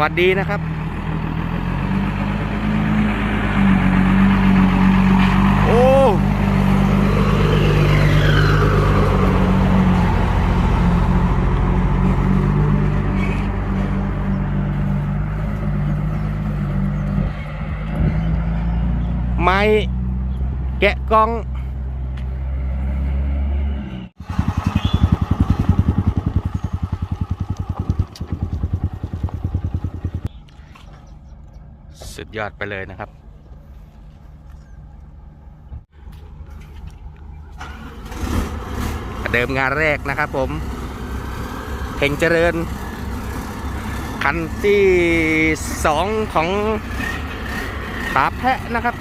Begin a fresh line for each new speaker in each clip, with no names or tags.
วัสดีนะครับโอ้ไม้แกะกล้อง สุดยอดไปเลยนะครับ เดิมงานแรกนะครับผม เพ่งเจริญ คันที่สองของปาแพะนะครับ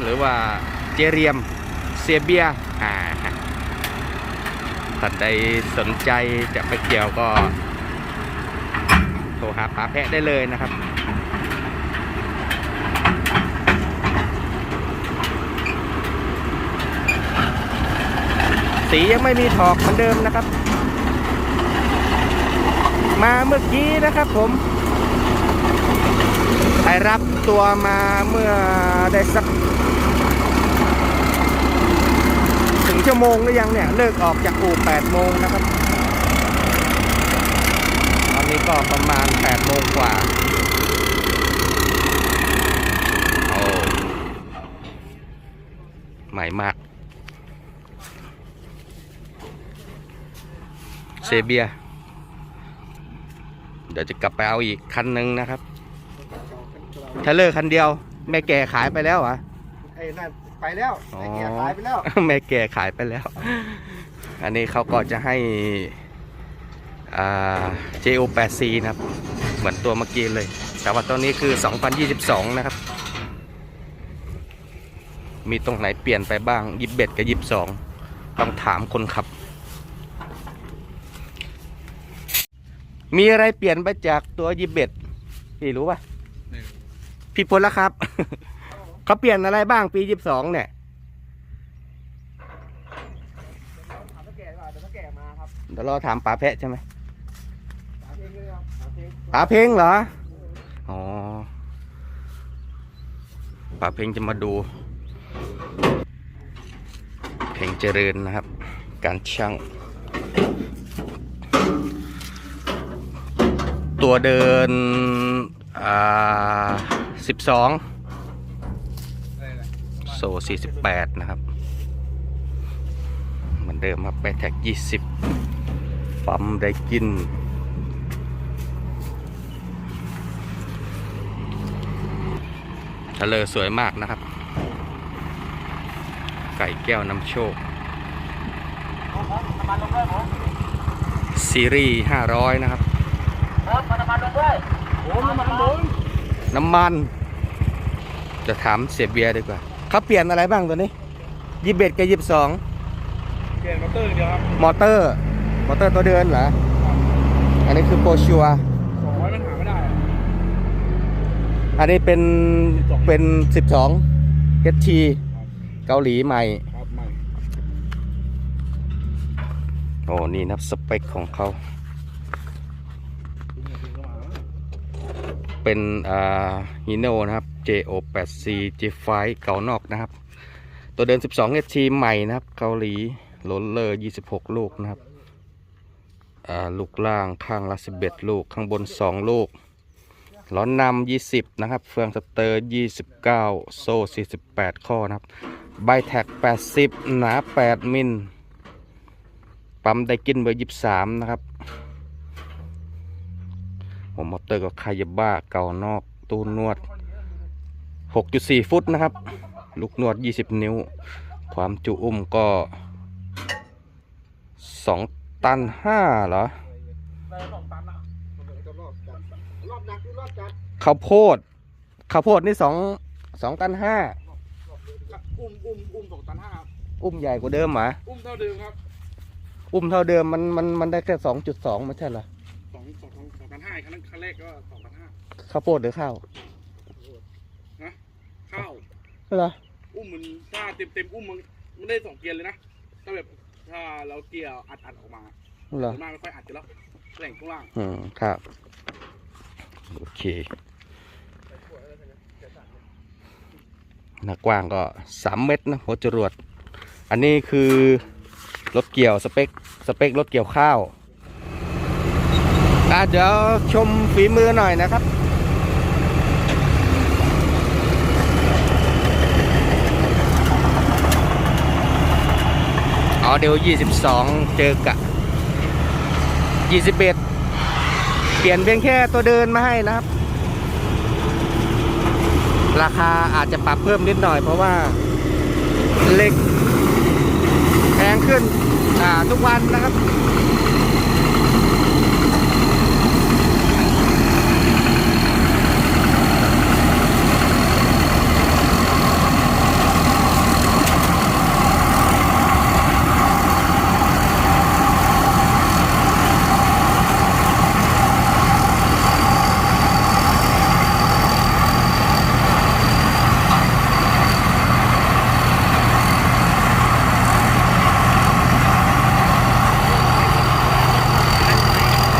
หรือว่าเจเรียมเซียเบียอ่าท่านใดสนใจจะไปเกี่ยวก็โทรหาปาแพะได้เลยนะครับ สียังไม่มีถอกเหมือนเดิมนะครับ มาเมื่อกี้นะครับ ผมไปรับตัวมาเมื่อได้สักถึงชั่วโมงหรือยังเนี่ย เลิกออกจากอู่8โมงนะครับ ตอนนี้ก็ประมาณ8โมงกว่าโอ้ใหม่มาก เซเบีย เดี๋ยวจะกลับไปเอาอีกคันหนึ่งนะครับเทเลอร์คันเดียว แม่แก่ขายไปแล้วเหรอะ
ไอ้นั่นไปแล้ว
อ๋อ
ไอ้เกียร์ตายไปแล้ว
แม่แก่ขายไปแล้ว อันนี้เขาก็จะให้อ่า JO8C นะครับ เหมือนตัวเมื่อกี้เลย แต่ว่าตัวนี้คือ 2022 นะครับ มีตรงไหนเปลี่ยนไปบ้างยิบเบ็ดกับยิบสองต้องถามคนขับ มีอะไรเปลี่ยนไปจากตัวยิบเบ็ดพี่รู้ป่ะพี่พลแล้วครับ เขาเปลี่ยนอะไรบ้างปียิบสองเนี่ย
ถามตะแก่ดีกว่าเดี๋ยวตะแก่มาครับ
เดี๋ยวรอถามป๋าแพะใช่ไหม
ถามเองเลยครับถามเอง
ป๋าเพลงเหรอ อ๋อป๋าเพลงจะมาดู เพลงเจริญนะครับ การช่าง ตัวเดินอ่าสิบสองโซ48นะครับ เหมือนเดิมครับไปแท็ก20ปั๊มได้กินทะเลสวยมากนะครับ ไก่แก้วนำโชค
น้ำมันลงด้วยผม
ซีรีส์ 500 นะครับ
ครับ น้ำมันลงด้วยโอ้น้ำมันลง
น้ำมัน จะถามเสียเบียร์ดีกว่าเขาเปลี่ยนอะไรบ้างตัวนี้ยี่สิบเอ็ดกับยี่สิบสอง
เปลี่ยนมอเตอร์อย่างเดียวครับ
มอเตอร์ มอเตอร์ตัวเดินเหรอ อันนี้คือโปรชัว
สองร้อยมันหาไม่ได้
อันนี้เป็นเป็นสิบสองเฮทีเกาหลีใหม่
ครับใหม่
โอ้นี่นับสเปคของเขา เป็นอ่าฮีโน่นะครับ JO8C G5 เก่านอกนะครับ ตัวเดิน 12 HT ใหม่นะครับ เกาหลีโรลเลอร์ 26 ลูกนะครับอ่าลูกล่างข้างละ 11 ลูก ข้างบน 2 ลูก ล้อนำ20 นะครับ เฟืองสเตอร์ 29 โซ่ 48 ข้อนะครับ ใบแท็ก 80 หนา 8 มิล ปั๊มไดกินเบอร์ 23 นะครับ มมอเตอร์ก็คายาบ้าเก่านอกตู้นวด 6.4 ฟุตนะครับ ลูกนวด 20 นิ้ว ความจุอุ้มก็ 2 ตัน5เหรอ
ได้สองตันอะรอบจัดรอบหนักคือรอบจัด
ข้าวโพดข้าวโพดนี่สองสองตันห้า
อุ้มอุ้มอุ้มสองตันห้า
อุ้มใหญ่กว่าเดิมหรอ
อุ้มเท่าเดิมครับ
อุ้มเท่าเดิมมันมันมันได้แค่สองจุดสองไม่ใช่เหรอ
สองสองสองสองตันห้าครั้งครั้งแรกก็สองตันห้า
ข้าวโพดหรือข้าว
ข้าว
เหรอ
อุ้มมันถ้าเต็มเต็มอุ้มมันไม่ได้สองเกียร์เลยนะถ้าแบบถ้าเราเกียร์อัดอัดออกมา
เหรอ
มากไม่ค่อยอัดกันแล้วแหล่งข้างล่าง
อืมครับโอเคหน้ากว้างก็สามเมตรนะหัวจรวด อันนี้คือรถเกี่ยวสเปคสเปครถเกี่ยวข้าว เดี๋ยวชมฝีมือหน่อยนะครับอ๋อเดี๋ยว 22 เจอกับ21 เปลี่ยนเพียงแค่ตัวเดินมาให้นะครับ ราคาอาจจะปรับเพิ่มนิดหน่อยเพราะว่าเหล็กแพงขึ้นทุกวันนะครับ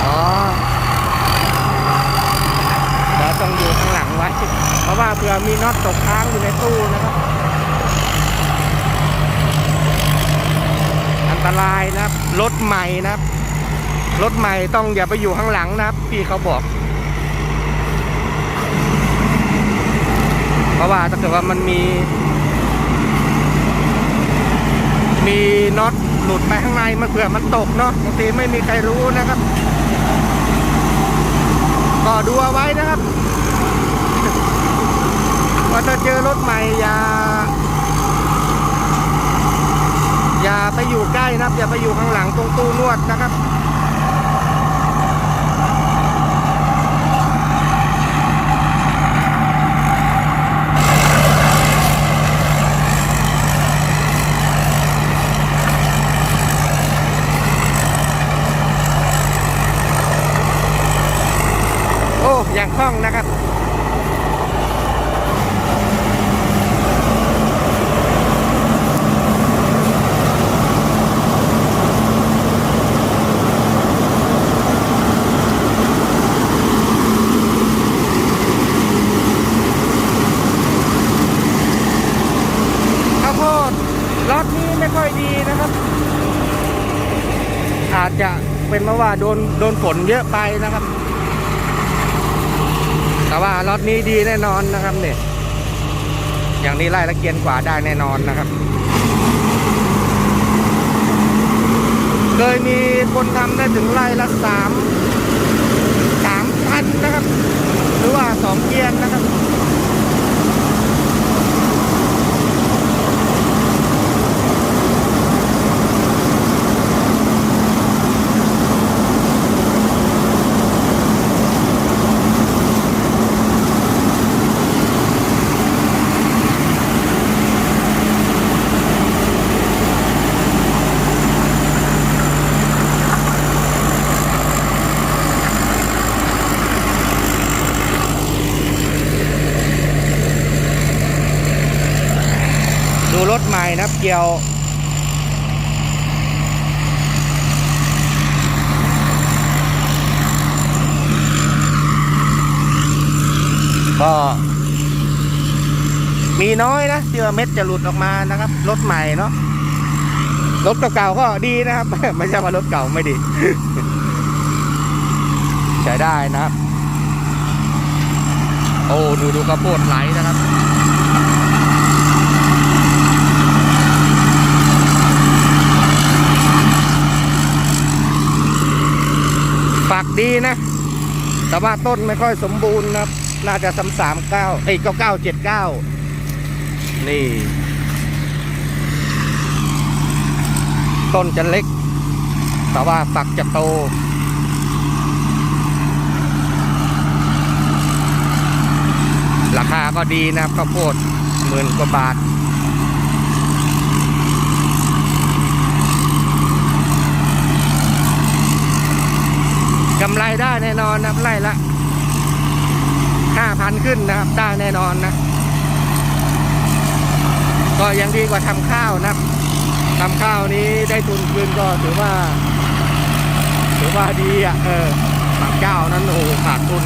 อ๋อเราต้องอยู่ข้างหลังไว้ เพราะว่าเผื่อมี น็อตตกค้างอยู่ในตู้นะครับ อันตรายนะครับ รถใหม่นะครับ รถใหม่ต้องอย่าไปอยู่ข้างหลังนะครับ พี่เขาบอก เพราะว่าถ้าเกิดว่ามันมี มีน็อตหลุดไปข้างในมันเผื่อมันตกเนาะบางทีไม่มีใครรู้นะครับ ก็ดูเอาไว้นะครับ ว่าถ้าเจอรถใหม่อย่า อย่าไปอยู่ใกล้นะครับ อย่าไปอยู่ข้างหลังตรงตู้นวดนะครับโอ้อย่างคล่องนะครับ ข้าวโพดล็อตนี้ไม่ค่อยดีนะครับ อาจจะเป็ นโดนฝนเยอะไปนะครับ แต่ว่าล็อตนี้ดีแน่นอนนะครับเนี่ยอย่างนี้ไล่ละเกียนกว่าได้แน่นอนนะครับ เคยมีคนทำได้ถึงไล่ละสามสามพันนะครับ หรือว่าสองเกียนนะครับ ดูรถใหม่นะครับเกี่ยวก็มีน้อยนะที่ว่าเม็ดจะหลุดออกมานะครับ รถใหม่เนาะรถเก่าๆก็ดีนะครับ ไม่ใช่ว่ารถเก่าไม่ดี ใช้ได้นะครับ โอ้ ดูดูกระโปดไหลนะครับ ดีนะ แต่ว่าต้นไม่ค่อยสมบูรณ์นะน่าจะสามสามเก้าเอ้ยเก้าเก้าเจ็ดเก้านี่ ต้นจะเล็ก แต่ว่าฝักจะโตราคาก็ดีนะครับข้าวโพดหมื่นกว่าบาท กำไรได้แน่นอนนับไล่ละห้าพันขึ้นนะครับ ได้แน่นอนนะ ก็ยังดีกว่าทำข้าวนะครับทำข้าวนี้ได้ทุนคืนก็ถือว่า ถือว่าดีอะ เออบางเจ้านั้นโอ้โหขาดทุน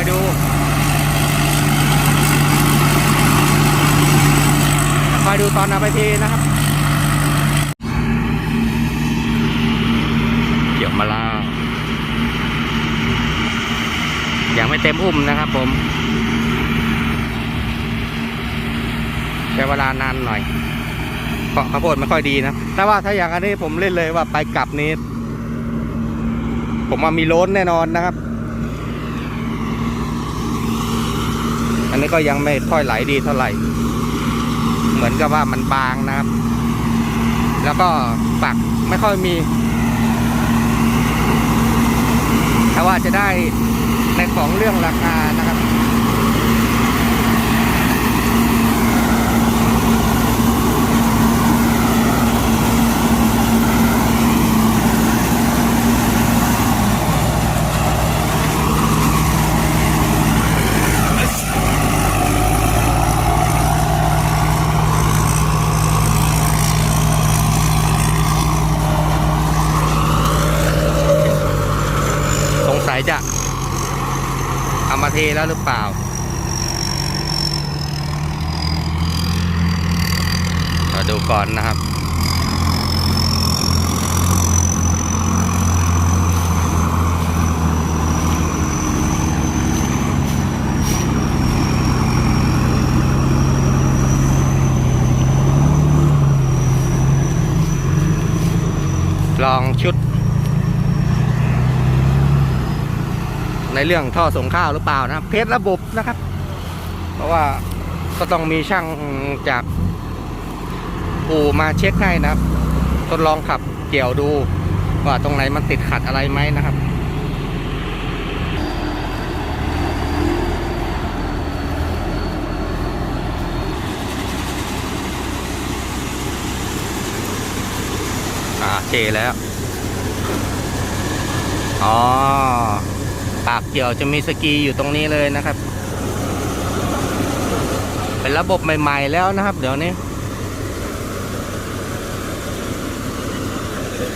อยดู คอยดูตอนนอาไปทีนะครับ เกี่ยวมาลายังไม่เต็มอุ้มนะครับผมใช้เวลานานหน่อยเกาะข้าวโพดไม่ค่อยดีนะแต่ว่าถ้าอย่างอันนี้ผมเล่นเลยว่าไปกลับนี้ ผมมามีล้นแน่นอนนะครับ อันนี้ก็ยังไม่ค่อยไหลดีเท่าไหร่ เหมือนกับว่ามันบางนะครับ แล้วก็ปักไม่ค่อยมีแต่ว่าจะได้ในของเรื่องราคานะครับ สงสัยจะ แล้วหรือเปล่า เราดูก่อนนะครับ ลองชุด ในเรื่องท่อส่งข้าวหรือเปล่านะครับเพชรระบบนะครับ เพราะว่าก็ต้องมีช่างจากอู่มาเช็คให้นะครับ ทดลองขับเกี่ยวดูว่าตรงไหนมันติดขัดอะไรไหมนะครับอ่าเชแล้ว อ๋อ ปากเกี่ยวจะมีสกีอยู่ตรงนี้เลยนะครับ เป็นระบบใหม่ ๆ แล้วนะครับ เดี๋ยวนี้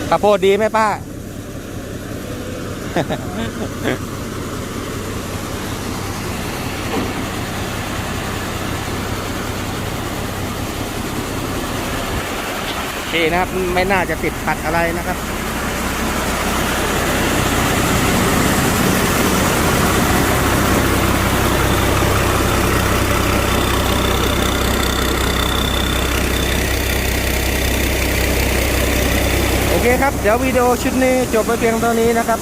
ข้าวโพดดีไหมป้า โอเคนะครับ ไม่น่าจะติดขัดอะไรนะครับ เคครับ เดี๋ยววิดีโอชุดนี้จบไปเพียงเท่านี้นะครับ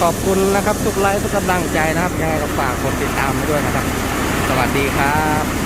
ขอบคุณนะครับ ทุกไลค์ทุกกำลังใจนะครับ ยังไงก็ฝากกดติดตามมาด้วยนะครับ สวัสดีครับ